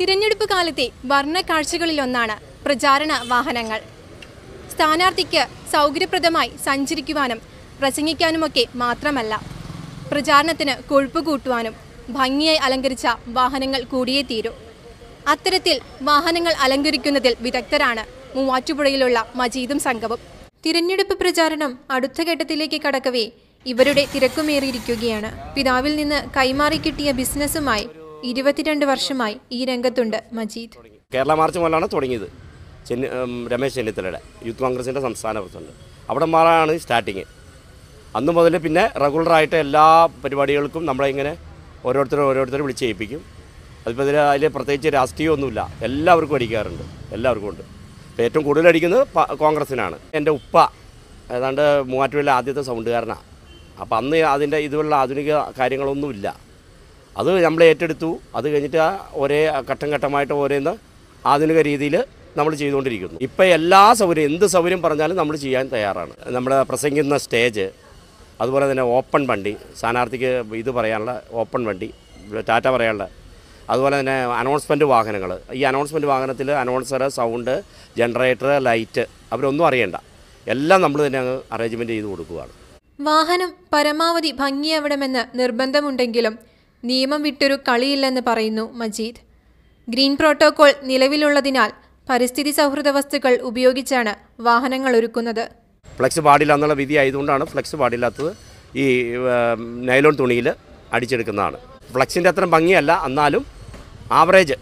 തിരഞ്ഞെടുപ്പ് കാലത്തെ വർണ കാഴ്ചകളിലൊന്നാണ് പ്രചാരണ വാഹനങ്ങൾ. സ്ഥാനാർത്ഥിക്ക് സൗകര്യപ്രദമായി സഞ്ചരിക്കുവാനും പ്രസംഗിക്കാനുമൊക്കെ മാത്രമല്ല പ്രചാരണത്തിന് കൊഴുപ്പ് കൂട്ടുവാനും ഭംഗിയായി അലങ്കരിച്ച വാഹനങ്ങൾ കൂടിയേ തീരൂ. അത്തരത്തിൽ വാഹനങ്ങൾ അലങ്കരിക്കുന്നതിൽ വിദഗ്ധരാണ് മൂവാറ്റുപുഴയിലുള്ള മജീദും സംഘവും. തിരഞ്ഞെടുപ്പ് പ്രചാരണം അടുത്ത ഘട്ടത്തിലേക്ക് കടക്കവേ ഇവരുടെ തിരക്കുമേറിയിരിക്കുകയാണ്. പിതാവിൽ നിന്ന് കൈമാറി കിട്ടിയ ബിസിനസ്സുമായി ഇരുപത്തിരണ്ട് വർഷമായി ഈ രംഗത്തുണ്ട് മജീദ്. കേരള മാർച്ച് മുതലാണ് തുടങ്ങിയത്. രമേശ് ചെന്നിത്തലയുടെ യൂത്ത് കോൺഗ്രസിന്റെ സംസ്ഥാന പ്രസിഡന്റ്. അവിടെ മാറാണ് സ്റ്റാർട്ടിങ്. അന്ന് മുതൽ പിന്നെ റെഗുലറായിട്ട് എല്ലാ പരിപാടികൾക്കും നമ്മളെ ഇങ്ങനെ ഓരോരുത്തരും ഓരോരുത്തരും വിളിച്ച് ചെയ്യിപ്പിക്കും അതിപ്പോൾ ഇതിൽ അതിൽ പ്രത്യേകിച്ച് രാഷ്ട്രീയമൊന്നുമില്ല. എല്ലാവർക്കും അടിക്കാറുണ്ട്. എല്ലാവർക്കും ഉണ്ട്. ഇപ്പോൾ ഏറ്റവും കൂടുതൽ അടിക്കുന്നത് കോൺഗ്രസിനാണ്. എന്റെ ഉപ്പ ഏതാണ്ട് മൂവാറ്റുപുഴയിലെ ആദ്യത്തെ സൗണ്ടുകാരനാണ് അപ്പോൾ അന്ന് അതിന്റെ ഇതുപോലുള്ള ആധുനിക കാര്യങ്ങളൊന്നുമില്ല. അത് നമ്മൾ ഏറ്റെടുത്തു. അത് കഴിഞ്ഞിട്ട് ഒരേ ഘട്ടം ഘട്ടമായിട്ട് ഓരോന്ന് ആധുനിക രീതിയിൽ നമ്മൾ ചെയ്തുകൊണ്ടിരിക്കുന്നു. ഇപ്പം എല്ലാ സൗകര്യം എന്ത് സൗകര്യം പറഞ്ഞാലും നമ്മൾ ചെയ്യാൻ തയ്യാറാണ്. നമ്മൾ പ്രസംഗിക്കുന്ന സ്റ്റേജ് അതുപോലെ തന്നെ ഓപ്പൺ വണ്ടി സ്ഥാനാർത്ഥിക്ക് ഇത് പറയാനുള്ള ഓപ്പൺ വണ്ടി ടാറ്റ പറയാനുള്ള അതുപോലെ തന്നെ അനൗൺസ്മെന്റ് വാഹനങ്ങൾ ഈ അനൗൺസ്മെന്റ് വാഹനത്തിൽ അനൗൺസർ സൗണ്ട് ജനറേറ്റർ ലൈറ്റ് അവരൊന്നും അറിയണ്ട. എല്ലാം നമ്മൾ തന്നെ അങ്ങ് അറേഞ്ച്മെന്റ് ചെയ്ത് കൊടുക്കുകയാണ് വാഹനം പരമാവധി ഭംഗിയാവണമെന്ന് നിർബന്ധമുണ്ടെങ്കിലും നിയമം വിട്ടൊരു കളിയില്ലെന്ന് പറയുന്നു മജീദ്. ഗ്രീൻ പ്രോട്ടോകോൾ നിലവിലുള്ളതിനാൽ പരിസ്ഥിതി സൗഹൃദ വസ്തുക്കൾ ഉപയോഗിച്ചാണ് വാഹനങ്ങൾ ഒരുക്കുന്നത്. ഫ്ലെക്സ് പാടില്ല എന്നുള്ള വിധി ആയതുകൊണ്ടാണ് ഫ്ലെക്സ് പാടില്ലാത്തത് ഈ നൈലോൺ തുണിയിൽ അടിച്ചെടുക്കുന്നതാണ്. ഫ്ലെക്സിന്റെ അത്ര ഭംഗിയല്ല എന്നാലും ആവറേജ്.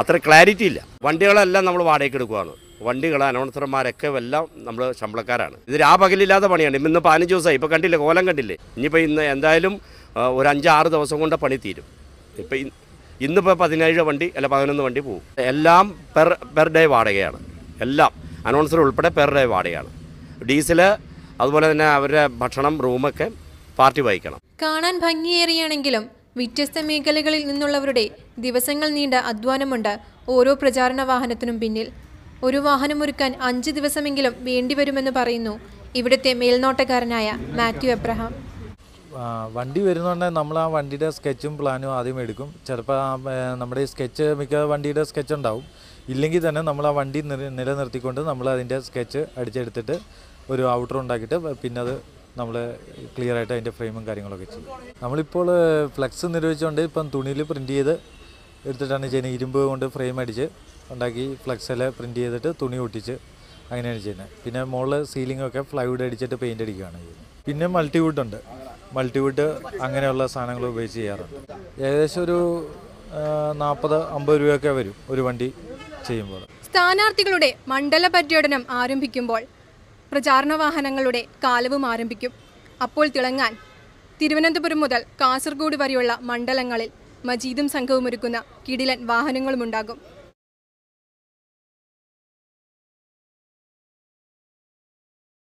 അത്ര ക്ലാരിറ്റി ഇല്ല. വണ്ടികളെല്ലാം നമ്മൾ വാടകയ്ക്ക് എടുക്കുകയാണ് വണ്ടികൾ അനൗൺസർമാരൊക്കെ എല്ലാം നമ്മൾ ശമ്പളക്കാരാണ്. ഇത് രാപകലില്ലാത്ത പണിയാണ്. ഇന്ന് പതിനഞ്ച് ദിവസമായി. ഇപ്പോൾ കണ്ടില്ലേ? കോലം കണ്ടില്ലേ? ഇനിയിപ്പോൾ ഇന്ന് എന്തായാലും ഒരു അഞ്ചാറ് ദിവസം കൊണ്ട് പണി തീരും. ഇപ്പോൾ ഇന്നിപ്പോൾ പതിനേഴ് വണ്ടി അല്ല പതിനൊന്ന് വണ്ടി പോകും എല്ലാം പെർ പെർ ഡേ വാടകയാണ്. എല്ലാം. അനൗൺസർ ഉൾപ്പെടെ പെർ ഡേ വാടകയാണ്. ഡീസൽ അതുപോലെ തന്നെ അവരുടെ ഭക്ഷണം റൂമൊക്കെ പാർട്ടി വഹിക്കണം. കാണാൻ ഭംഗിയേറിയാണെങ്കിലും വ്യത്യസ്ത മേഖലകളിൽ നിന്നുള്ളവരുടെ ദിവസങ്ങൾ നീണ്ട അധ്വാനമുണ്ട് ഓരോ പ്രചാരണ വാഹനത്തിനും പിന്നിൽ. ഒരു വാഹനമൊരുക്കാൻ അഞ്ച് ദിവസമെങ്കിലും വേണ്ടിവരുമെന്ന് പറയുന്നു ഇവിടുത്തെ മേൽനോട്ടക്കാരനായ മാത്യു എബ്രഹാം. വണ്ടി വരുന്നുണ്ടെ നമ്മൾ ആ വണ്ടിയുടെ സ്കെച്ചും പ്ലാനും ആദ്യം എടുക്കും. ചിലപ്പോൾ നമ്മുടെ ഈ സ്കെച്ച് മിക്ക വണ്ടിയുടെ സ്കെച്ച് ഉണ്ടാവും ഇല്ലെങ്കിൽ തന്നെ നമ്മൾ ആ വണ്ടി നില- നിലനിർത്തിക്കൊണ്ട് നമ്മൾ അതിന്റെ സ്കെച്ച് അടിച്ചെടുത്തിട്ട് ഒരു ഔട്ടർ ഉണ്ടാക്കിയിട്ട് പിന്നെ അത് നമ്മൾ ക്ലിയർ ആയിട്ട് അതിന്റെ ഫ്രെയിമും കാര്യങ്ങളൊക്കെ ചെയ്യും. നമ്മളിപ്പോൾ ഫ്ലെക്സ് നിർവഹിച്ചുകൊണ്ട് ഇപ്പം തുണിയിൽ പ്രിന്റ് ചെയ്ത് എടുത്തിട്ടാണ് ചെയ്യുന്നത്. ഇരുമ്പ് കൊണ്ട് ഫ്രെയിം അടിച്ച് ഉണ്ടാക്കി ഫ്ലെക്സിൽ പ്രിന്റ് ചെയ്തിട്ട് തുണി ഒട്ടിച്ച് അങ്ങനെയാണ് ചെയ്യുന്നത്. പിന്നെ മുകളിൽ സീലിംഗ് ഒക്കെ ഫ്ലൈവുഡ് അടിച്ചിട്ട് പെയിന്റ് അടിക്കുകയാണ് ചെയ്യുന്നത്. പിന്നെ മൾട്ടിവുഡ് ഉണ്ട്. മൾട്ടിവുഡ് അങ്ങനെയുള്ള സാധനങ്ങൾ ഉപയോഗിച്ച് ചെയ്യാറുണ്ട്. ഏകദേശം ഒരു നാൽപ്പത് അമ്പത് രൂപയൊക്കെ വരും ഒരു വണ്ടി ചെയ്യുമ്പോൾ. സ്ഥാനാർത്ഥികളുടെ മണ്ഡല പര്യടനം ആരംഭിക്കുമ്പോൾ പ്രചാരണ വാഹനങ്ങളുടെ കാലവും ആരംഭിക്കും. അപ്പോൾ തിളങ്ങാൻ തിരുവനന്തപുരം മുതൽ കാസർഗോഡ് വരെയുള്ള മണ്ഡലങ്ങളിൽ മജീദും സംഘവും ഒരുക്കുന്ന കിടിലൻ വാഹനങ്ങളുമുണ്ടാകും.